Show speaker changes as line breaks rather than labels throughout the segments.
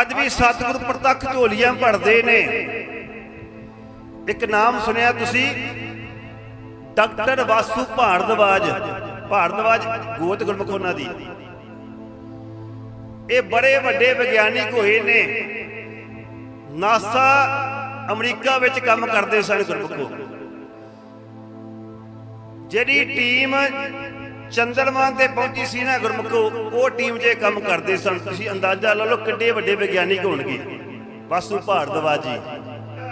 ਅੱਜ ਵੀ ਸਤਿਗੁਰ ਪ੍ਰਤੱਖ ਝੋਲੀਆਂ ਭਰਦੇ ਨੇ। ਇੱਕ ਨਾਮ ਸੁਣਿਆ ਤੁਸੀਂ? ਡਾਕਟਰ ਵਾਸੂ ਭਾਰਦਵਾਜ। ਭਾਰਦਵਾਜ ਗੋਤ ਗੁਰਮੁਖ ਉਹਨਾਂ ਦੀ। ਇਹ ਬੜੇ ਵੱਡੇ ਵਿਗਿਆਨਿਕ ਹੋਏ ਨੇ। ਨਾਸਾ ਅਮਰੀਕਾ ਵਿੱਚ ਕੰਮ ਕਰਦੇ ਸਨ ਗੁਰਮੁਖੋ। ਜਿਹੜੀ ਟੀਮ ਚੰਦਰਮਾ ਤੇ ਪਹੁੰਚੀ ਸੀ ਨਾ ਗੁਰਮੁਖੋ, ਉਹ ਟੀਮ ਜੇ ਕੰਮ ਕਰਦੇ ਸਨ, ਤੁਸੀਂ ਅੰਦਾਜ਼ਾ ਲਾ ਲਓ ਕਿੱਡੇ ਵੱਡੇ ਵਿਗਿਆਨਿਕ ਹੋਣਗੇ। ਵਾਸੂ ਭਾਰਦਵਾਜ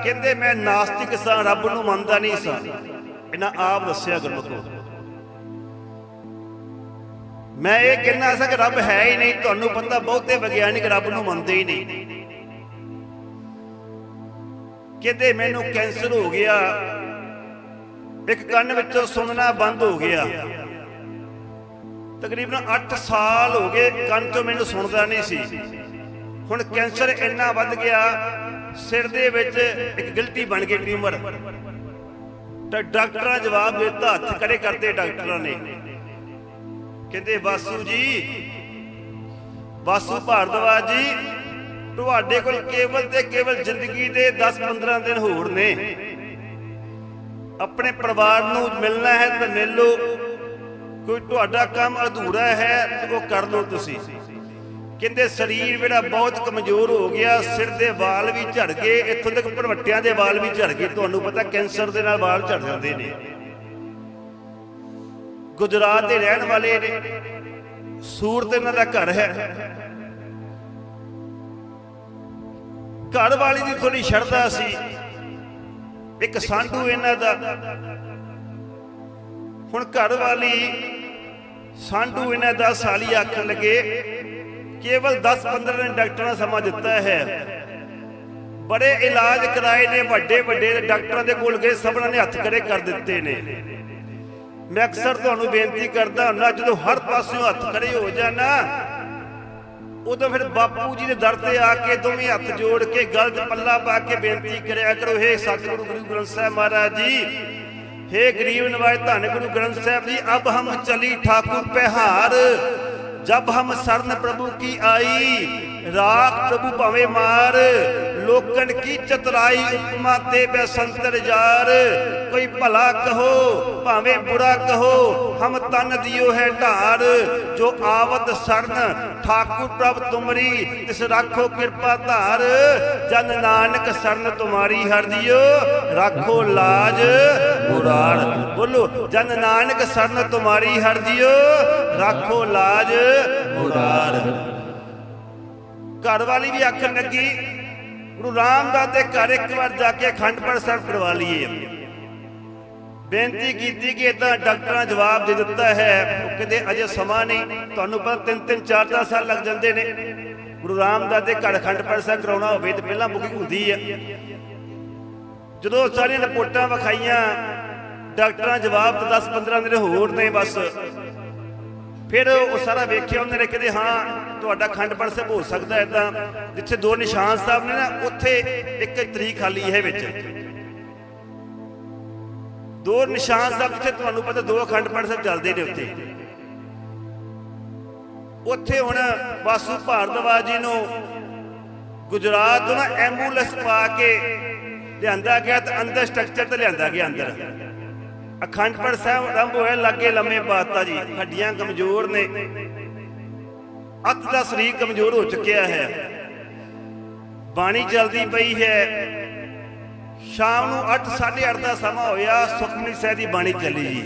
ਕਹਿੰਦੇ, ਮੈਂ ਨਾਸਤਿਕ ਸਾਂ, ਰੱਬ ਨੂੰ ਮੰਨਦਾ ਨਹੀਂ ਸਾਂ। ਇਹਨਾਂ ਆਪ ਦੱਸਿਆ ਗੁਰਮੁਖੋ। ਮੈਂ ਇਹ ਕਹਿਣਾ ਸਾਂ ਕਿ ਰੱਬ ਹੈ ਹੀ ਨਹੀਂ, ਤੁਹਾਨੂੰ ਪਤਾ ਬਹੁਤੇ ਵਿਗਿਆਨਿਕ ਰੱਬ ਨੂੰ ਮੰਨਦੇ ਹੀ ਨਹੀਂ। ਕਿਤੇ ਮੈਨੂੰ ਕੈਂਸਰ ਹੋ ਗਿਆ, ਇੱਕ ਕੰਨ ਵਿੱਚੋਂ ਸੁਣਨਾ ਬੰਦ ਹੋ ਗਿਆ। ਤਕਰੀਬਨ 8 ਸਾਲ ਹੋ ਗਏ ਕੰਨ ਤੋਂ ਮੈਨੂੰ ਸੁਣਦਾ ਨਹੀਂ ਸੀ। ਹੁਣ ਕੈਂਸਰ ਇੰਨਾ ਵੱਧ ਗਿਆ, ਸਿਰ ਦੇ ਵਿੱਚ ਇੱਕ ਗਿਲਟੀ ਬਣ ਗਈ ਟਿਊਮਰ। ਤਾਂ ਡਾਕਟਰਾਂ ਜਵਾਬ ਦਿੱਤਾ, ਹੱਥ ਖੜੇ ਕਰਦੇ ਡਾਕਟਰਾਂ ਨੇ। ਕਹਿੰਦੇ, ਵਾਸੂ ਜੀ, ਵਾਸੂ ਭਾਰਦਵਾਜ ਜੀ, ਤੁਹਾਡੇ ਕੋਲ ਕੇਵਲ ਤੇ ਕੇਵਲ ਜ਼ਿੰਦਗੀ ਦੇ 10-15 ਦਿਨ ਹੋਰ ਨੇ। ਆਪਣੇ ਪਰਿਵਾਰ ਨੂੰ ਮਿਲਣਾ ਹੈ ਤਾਂ ਮਿਲ ਲਓ। ਕੋਈ ਤੁਹਾਡਾ ਕੰਮ ਅਧੂਰਾ ਹੈ, ਉਹ ਕਰ ਲਓ ਤੁਸੀਂ। ਕਹਿੰਦੇ ਸਰੀਰ ਮੇਰਾ ਬਹੁਤ ਕਮਜ਼ੋਰ ਹੋ ਗਿਆ, ਸਿਰ ਦੇ ਵਾਲ ਵੀ ਝੜ ਗਏ, ਇੱਥੋਂ ਤੱਕ ਭਰਵੱਟਿਆਂ ਦੇ ਵਾਲ ਵੀ ਝੜ ਗਏ। ਤੁਹਾਨੂੰ ਪਤਾ ਕੈਂਸਰ ਦੇ ਨਾਲ ਵਾਲ ਝੜ ਜਾਂਦੇ ਨੇ। ਗੁਜਰਾਤ ਦੇ ਰਹਿਣ ਵਾਲੇ ਨੇ। ਸੂਰਤ ਇਹਨਾਂ ਦਾ ਘਰ ਹੈ। ਘਰ ਵਾਲੀ ਦੀ ਥੋੜੀ ਸ਼ਰਧਾ ਸੀ। ਇੱਕ ਸਾਂਢੂ ਇਹਨਾਂ ਦਾ। ਹੁਣ ਘਰ ਵਾਲੀ ਸਾਂਢੂ ਇਹਨਾਂ ਦਾ ਸਾਲੀ ਆਖਣ ਲੱਗੇ। ਕੇਵਲ 10-15 ਦਿਨ ਡਾਕਟਰਾਂ ਸਮਾਂ ਦਿੱਤਾ ਹੈ। ਬੜੇ ਇਲਾਜ ਕਰਾਏ ਨੇ, ਵੱਡੇ ਵੱਡੇ ਡਾਕਟਰਾਂ ਦੇ ਕੋਲ ਗਏ ਸਭਨਾਂ ਨੇ ਹੱਥ ਖੜੇ ਕਰ ਦਿੱਤੇ ਨੇ। ਮੈਂ ਅਕਸਰ ਤੁਹਾਨੂੰ ਬੇਨਤੀ ਕਰਦਾ ਹੁੰਦਾ, ਜਦੋਂ ਹਰ ਪਾਸਿਓਂ ਹੱਥ ਖੜੇ ਹੋ ਜਾਣਾ, ਉਦੋਂ ਫਿਰ ਬਾਪੂ ਜੀ ਦੇ ਦਰ ਤੇ ਆ ਕੇ ਦੋਵੇਂ ਹੱਥ ਜੋੜ ਕੇ ਗਲਤ ਪੱਲਾ ਪਾ ਕੇ ਬੇਨਤੀ ਕਰਿਆ ਕਰੋ, ਹੇ ਸਤਿਗੁਰੂ, ਗੁਰੂ ਗ੍ਰੰਥ ਸਾਹਿਬ ਮਹਾਰਾਜ ਜੀ ਹੇ ਗਰੀਬ ਨਵਾਜ, ਧੰਨ ਗੁਰੂ ਗ੍ਰੰਥ ਸਾਹਿਬ ਜੀ, ਅਬ ਹਮ ਚਲੀ ਠਾਕੁਰ ਪਹਿਹਾਰ, ਜਬ ਹਮ ਸਰਨ ਪ੍ਰਭੂ ਕੀ ਆਈ, ਰਾਖ ਪ੍ਰਭੂ ਭਵੇਂ ਮਾਰ ਲੋਕਣ ਕੀ ਚਤਰਾਈ ਉਪਮਾ ਤੇ ਬੈਸੰਤਰ ਯਾਰ। ਕੋਈ ਭਲਾ ਕਹੋ, ਭਾਵੇਂ ਬੁਰਾ ਕਹੋ, ਹਮ ਤਨ ਦਿਓ ਹੈ ਢਾਰ। ਜੋ ਆਵਤ ਸਰਨ, ਠਾਕੁਰ ਪ੍ਰਭ ਤੁਮਰੀ, ਤਿਸ ਰਾਖੋ ਕਿਰਪਾ ਧਾਰ। ਜਨ ਨਾਨਕ ਸਰਨ ਤੁਮਾਰੀ ਹਰ ਦਿਓ, ਰਾਖੋ ਲਾਜ। ਮੁਰਾਰ ਬੋਲੋ, ਜਨ ਨਾਨਕ ਸਰਨ ਤੁਮਾਰੀ ਹਰ ਦਿਓ, ਰਾਖੋ ਲਾਜ। ਮੁਰਾਰ। ਘਰ ਵਾਲੀ ਵੀ ਆਖਣ ਲੱਗੀ ਗੁਰੂ ਰਾਮਦਾਸ ਦੇ ਘਰ ਇੱਕ ਵਾਰ ਜਾ ਕੇ ਅਖੰਡ ਪਾਠ ਸਾਹਿਬ ਕਰਵਾ ਲਈਏ। ਬੇਨਤੀ ਕੀਤੀ ਕਿ ਇਦਾਂ ਡਾਕਟਰਾਂ ਜਵਾਬ ਦੇ ਦਿੱਤਾ ਹੈ। ਉਹ ਕਹਿੰਦੇ, ਅਜੇ ਸਮਾਂ ਨਹੀਂ। ਤੁਹਾਨੂੰ ਪਤਾ ਤਿੰਨ ਤਿੰਨ ਚਾਰ ਚਾਰ ਸਾਲ ਲੱਗ ਜਾਂਦੇ ਨੇ। ਗੁਰੂ ਰਾਮਦਾਸ ਦੇ ਘਰ ਅਖੰਡ ਪਾਠ ਸਾਹਿਬ ਕਰਾਉਣਾ ਹੋਵੇ ਤੇ ਪਹਿਲਾਂ ਬੁਕਿੰਗ ਹੁੰਦੀ ਹੈ ਜਦੋਂ ਸਾਰੀਆਂ ਰਿਪੋਰਟਾਂ ਵਿਖਾਈਆਂ, ਡਾਕਟਰਾਂ ਜਵਾਬ ਤਾਂ 10 15 ਦਿਨ ਹੋਰ ਨੇ ਬਸ। ਫਿਰ ਉਹ ਸਾਰਾ ਵੇਖਿਆ, ਉਹਨਾਂ ਨੇ ਕਹਿੰਦੇ, ਹਾਂ ਤੁਹਾਡਾ ਖੰਡ ਪਾਠ ਸਾਹਿਬ ਹੋ ਸਕਦਾ ਹੈ ਤਾਂ ਜਿੱਥੇ ਦੋ ਨਿਸ਼ਾਨ ਸਾਹਿਬ ਨੇ ਨਾ, ਉੱਥੇ ਇੱਕ ਤਰੀਕ ਖਾਲੀ ਹੈ ਵਿੱਚ। ਦੋ ਨਿਸ਼ਾਨ ਸਾਹਿਬ ਜਿੱਥੇ ਤੁਹਾਨੂੰ ਪਤਾ ਦੋ ਅਖੰਡ ਪਾਠ ਸਾਹਿਬ ਚੱਲਦੇ ਨੇ ਉੱਥੇ। ਉੱਥੇ ਹੁਣ ਵਾਸੂ ਭਾਰਦਵਾਜ ਜੀ ਨੂੰ ਗੁਜਰਾਤ ਤੋਂ ਨਾ ਐਂਬੂਲੈਂਸ ਪਾ ਕੇ ਲਿਆਂਦਾ ਗਿਆ ਤੇ ਅੰਦਰ ਸਟਰਕਚਰ ਤੇ ਲਿਆਂਦਾ ਗਿਆ ਅੰਦਰ। ਅਖੰਡ ਪਾਠ ਸਾਹਿਬ ਆਰੰਭ ਹੋਇਆ, ਲੱਗੇ ਲੰਮੇ ਪਾਤਾ ਜੀ, ਹੱਡੀਆਂ ਕਮਜ਼ੋਰ ਨੇ। ਅੱਖ ਦਾ ਸਰੀਰ ਕਮਜ਼ੋਰ ਹੋ ਚੁੱਕਿਆ ਹੈ। ਬਾਣੀ ਚੱਲਦੀ ਪਈ ਹੈ, ਸ਼ਾਮ ਨੂੰ 8 8:30 ਦਾ ਸਮਾਂ ਹੋਇਆ, ਸੁਖਮਨੀ ਸਾਹਿਬ ਦੀ ਬਾਣੀ ਚੱਲੀ ਜੀ।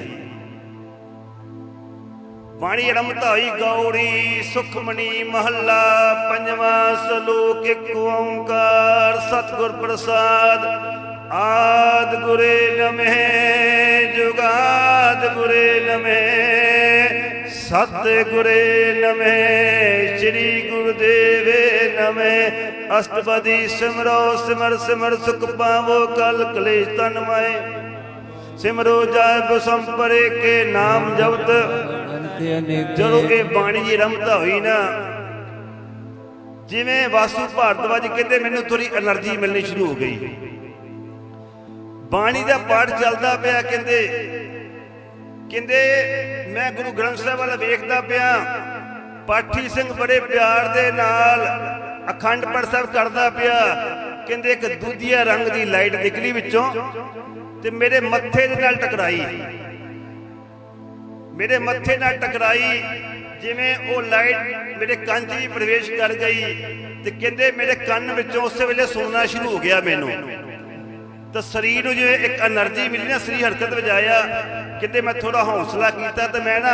ਬਾਣੀ ਰਮਤਾ ਗੌੜੀ ਸੁਖਮਨੀ ਮਹੱਲਾ, ਪੰਜਵਾਂ ਸ਼ਲੋਕ ਇੱਕ ਓੰਕਾਰ, ਸਤਿਗੁਰ ਪ੍ਰਸਾਦ, ਆਦ ਗੁਰੇ ਨਮਹਿ, ਜੁਗਾਦ ਗੁਰੇ ਨਮਹਿ। ਸਤ ਗੁਰੇ ਨਮੇ, ਸ੍ਰੀ ਗੁਰਦੇਵੇ ਨਮੇ। ਅਸ਼ਟਪਦੀ ਸਿਮਰੋ ਸਿਮਰ ਸਿਮਰ ਸੁਖ ਪਾਵੋ ਕਲ ਕਲੇਸ਼ ਤਨ ਮਾਏ। ਸਿਮਰੋ ਜਾਇ ਬਸੰਪਰੇ ਕੇ ਨਾਮ ਜਪਤ। ਜਦੋਂ ਇਹ ਬਾਣੀ ਜੀ ਰਮਤਾ ਹੋਈ ਨਾ। ਜਿਵੇਂ ਵਾਸੂ ਭਾਰਦਵਾਜ ਕਹਿੰਦੇ ਮੈਨੂੰ ਥੋੜੀ એનર્ਜੀ ਮਿਲਣੀ ਸ਼ੁਰੂ ਹੋ ਗਈ। ਬਾਣੀ ਦਾ ਪਾਠ ਚੱਲਦਾ ਪਿਆ ਕਹਿੰਦੇ ਕਹਿੰਦੇ, ਮੈਂ ਗੁਰੂ ਗ੍ਰੰਥ ਸਾਹਿਬ ਵੱਲ ਵੇਖਦਾ ਪਿਆ। ਪਾਠੀ ਸਿੰਘ ਬੜੇ ਪਿਆਰ ਦੇ ਨਾਲ ਅਖੰਡ ਪਾਠ ਸਾਹਿਬ ਕਰਦਾ ਪਿਆ। ਕਹਿੰਦੇ, ਇੱਕ ਦੁੱਧੀਆ ਰੰਗ ਦੀ ਲਾਈਟ ਨਿਕਲੀ ਵਿੱਚੋਂ ਤੇ ਮੇਰੇ ਮੱਥੇ ਦੇ ਨਾਲ ਟਕਰਾਈ। ਮੇਰੇ ਮੱਥੇ ਨਾਲ ਟਕਰਾਈ, ਜਿਵੇਂ ਉਹ ਲਾਈਟ ਮੇਰੇ ਕੰਨ 'ਚ ਵੀ ਪ੍ਰਵੇਸ਼ ਕਰ ਗਈ ਤੇ ਕਹਿੰਦੇ, ਮੇਰੇ ਕੰਨ ਵਿੱਚੋਂ ਉਸੇ ਵੇਲੇ ਸੁਣਨਾ ਸ਼ੁਰੂ ਹੋ ਗਿਆ ਮੈਨੂੰ। ਤਾਂ ਸਰੀਰ ਨੂੰ ਜਿਵੇਂ ਇੱਕ એનર્ਜੀ ਮਿਲੀ ਨਾ, ਸਰੀਰ ਹਰਕਤ ਵਜਾਇਆ ਕਿਤੇ ਮੈਂ ਥੋੜਾ ਹੌਸਲਾ ਕੀਤਾ ਤੇ ਮੈਂ ਨਾ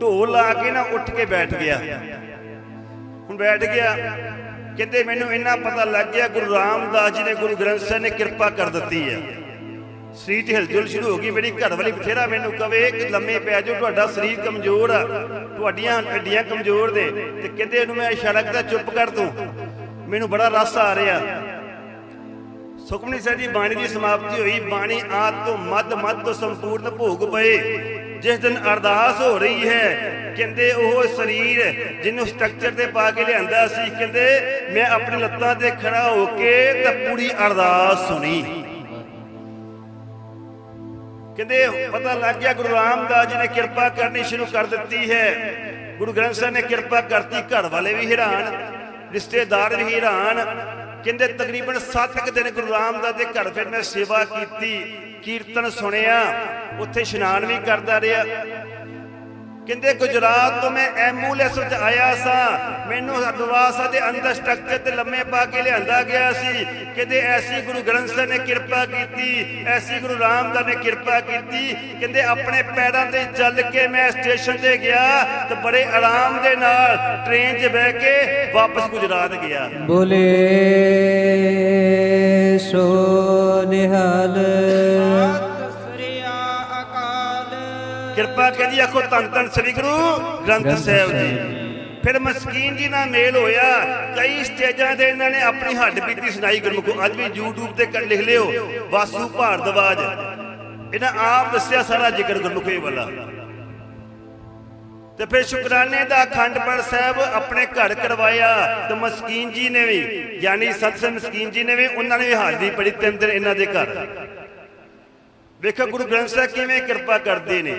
ਢੋਲ ਲਾ ਕੇ ਨਾ ਉੱਠ ਕੇ ਬੈਠ ਗਿਆ। ਹੁਣ ਬੈਠ ਗਿਆ, ਕਿਤੇ ਮੈਨੂੰ ਇੰਨਾ ਪਤਾ ਲੱਗ ਗਿਆ, ਗੁਰੂ ਰਾਮਦਾਸ ਜੀ ਨੇ, ਗੁਰੂ ਗ੍ਰੰਥ ਸਾਹਿਬ ਨੇ ਕਿਰਪਾ ਕਰ ਦਿੱਤੀ ਹੈ ਸਰੀਰ 'ਚ ਹਿਲਜੁਲ ਸ਼ੁਰੂ ਹੋ ਗਈ, ਮੇਰੀ ਘਰ ਵਾਲੀ ਬਥੇਰਾ ਮੈਨੂੰ ਕਵੇ ਕਿ ਲੰਮੇ ਪੈ ਜਾਓ, ਤੁਹਾਡਾ ਸਰੀਰ ਕਮਜ਼ੋਰ ਆ, ਤੁਹਾਡੀਆਂ ਹੱਡੀਆਂ ਕਮਜ਼ੋਰ ਦੇ ਤੇ ਕਿਤੇ ਇਹਨੂੰ ਮੈਂ ਇਸ਼ਾਰਾ ਕਰਦਾ ਚੁੱਪ ਕਰ ਤੂੰ। ਮੈਨੂੰ ਬੜਾ ਰਸ ਆ ਰਿਹਾ। ਸੁਖਮਨੀ ਸਾਹਿਬ ਦੀ ਬਾਣੀ ਦੀ ਸਮਾਪਤੀ ਹੋਈ। ਬਾਣੀ ਆਦ ਤੋਂ ਮੱਧ ਮੱਧ ਤੋਂ ਸੰਪੂਰਨ ਭੋਗ ਪਏ। ਜਿਸ ਦਿਨ ਅਰਦਾਸ ਹੋ ਰਹੀ ਹੈ, ਕਹਿੰਦੇ ਉਹ ਸਰੀਰ ਜਿਹਨੂੰ ਸਟਰਕਚਰ ਤੇ ਪਾ ਕੇ ਲਿਆਂਦਾ ਸੀ, ਕਹਿੰਦੇ ਮੈਂ ਆਪਣੀ ਲੱਤਾਂ ਤੇ ਖੜਾ ਹੋ ਕੇ ਤਾਂ ਪੂਰੀ ਅਰਦਾਸ ਸੁਣੀ। ਕਹਿੰਦੇ ਪਤਾ ਲੱਗ ਗਿਆ, ਗੁਰੂ ਰਾਮਦਾਸ ਜੀ ਨੇ ਕਿਰਪਾ ਕਰਨੀ ਸ਼ੁਰੂ ਕਰ ਦਿੱਤੀ ਹੈ। ਗੁਰੂ ਗ੍ਰੰਥ ਸਾਹਿਬ ਨੇ ਕਿਰਪਾ ਕਰਤੀ, ਘਰ ਵਾਲੇ ਵੀ ਹੈਰਾਨ, ਰਿਸ਼ਤੇਦਾਰ ਵੀ ਹੈਰਾਨ। ਕਹਿੰਦੇ ਤਕਰੀਬਨ 7 ਕੁ ਦਿਨ ਗੁਰੂ ਰਾਮਦਾਸ ਦੇ ਘਰ ਫਿਰ ਮੈਂ ਸੇਵਾ ਕੀਤੀ, ਕੀਰਤਨ ਸੁਣਿਆ, ਉੱਥੇ ਇਸ਼ਨਾਨ ਵੀ ਕਰਦਾ ਰਿਹਾ। ਕਹਿੰਦੇ, ਗੁਜਰਾਤ ਤੋਂ ਮੈਂ ਐਂਬੂਲੈਂਸ ਵਿੱਚ ਆਇਆ ਸਾਂ। ਮੈਨੂੰ ਅਦਵਾਸਾ ਦੇ ਅੰਦਰ ਸਟਰਕਚਰ ਤੇ ਲੰਮੇ ਪਾ ਕੇ ਲਿਆਂਦਾ ਗਿਆ ਸੀ। ਕਹਿੰਦੇ, ਐਸੀ ਗੁਰੂ ਗ੍ਰੰਥ ਸਾਹਿਬ ਨੇ ਕਿਰਪਾ ਕੀਤੀ, ਐਸੀ ਗੁਰੂ ਰਾਮਦਾਸ ਨੇ ਕਿਰਪਾ ਕੀਤੀ। ਕਹਿੰਦੇ, ਆਪਣੇ ਪੈਰਾਂ ਤੇ ਚੱਲ ਕੇ ਮੈਂ ਸਟੇਸ਼ਨ ਤੇ ਗਿਆ ਤੇ ਬੜੇ ਆਰਾਮ ਦੇ ਨਾਲ ਟ੍ਰੇਨ 'ਚ ਬਹਿ ਕੇ ਵਾਪਸ ਗੁਜਰਾਤ ਗਿਆ।
ਬੋਲੇ ਸੋ ਨਿਹਾਲ
ਕਿਰਪਾ ਕਰੀ ਆਖੋ ਧੰਨ ਧੰਨ ਸ੍ਰੀ ਗੁਰੂ ਗ੍ਰੰਥ
ਸਾਹਿਬ
ਜੀ। ਫਿਰ ਮਸਕੀਨ ਜੀ ਨਾਲ ਮੇਲ ਹੋਇਆ ਕਈ ਸਟੇਜਾਂ ਤੇ ਇਹਨਾਂ ਨੇ ਆਪਣੀ ਹੱਡ ਬੀਤੀ ਸੁਣਾਈ ਗੁਰਮੁਖ ਅੱਜ ਵੀ YouTube ਤੇ ਕਰ ਲਿਖ ਲਿਓ ਵਾਸੂ ਭਾਰਦਵਾਜ। ਇਹਨਾਂ ਆਪ ਦੱਸਿਆ ਸਾਰਾ ਜ਼ਿਕਰ ਗੁਰਮੁਖੇ ਵਾਲਾ। ਤੇ ਫਿਰ ਸ਼ੁਕਰਾਨੇ ਦਾ ਅਖੰਡ ਪਾਠ ਸਾਹਿਬ ਆਪਣੇ ਘਰ ਕਰਵਾਇਆ ਤੇ ਮਸਕੀਨ ਜੀ ਨੇ ਵੀ ਯਾਨੀ ਸਤਸੰਗ ਮਸਕੀਨ ਜੀ ਨੇ ਵੀ ਉਹਨਾਂ ਨੇ ਵੀ ਹਾਜ਼ਰੀ ਪੜੀ ਤਿੰਨ ਦਿਨ ਇਹਨਾਂ ਦੇ ਘਰ। ਵੇਖੋ ਗੁਰੂ ਗ੍ਰੰਥ ਸਾਹਿਬ ਕਿਵੇਂ ਕਿਰਪਾ ਕਰਦੇ ਨੇ।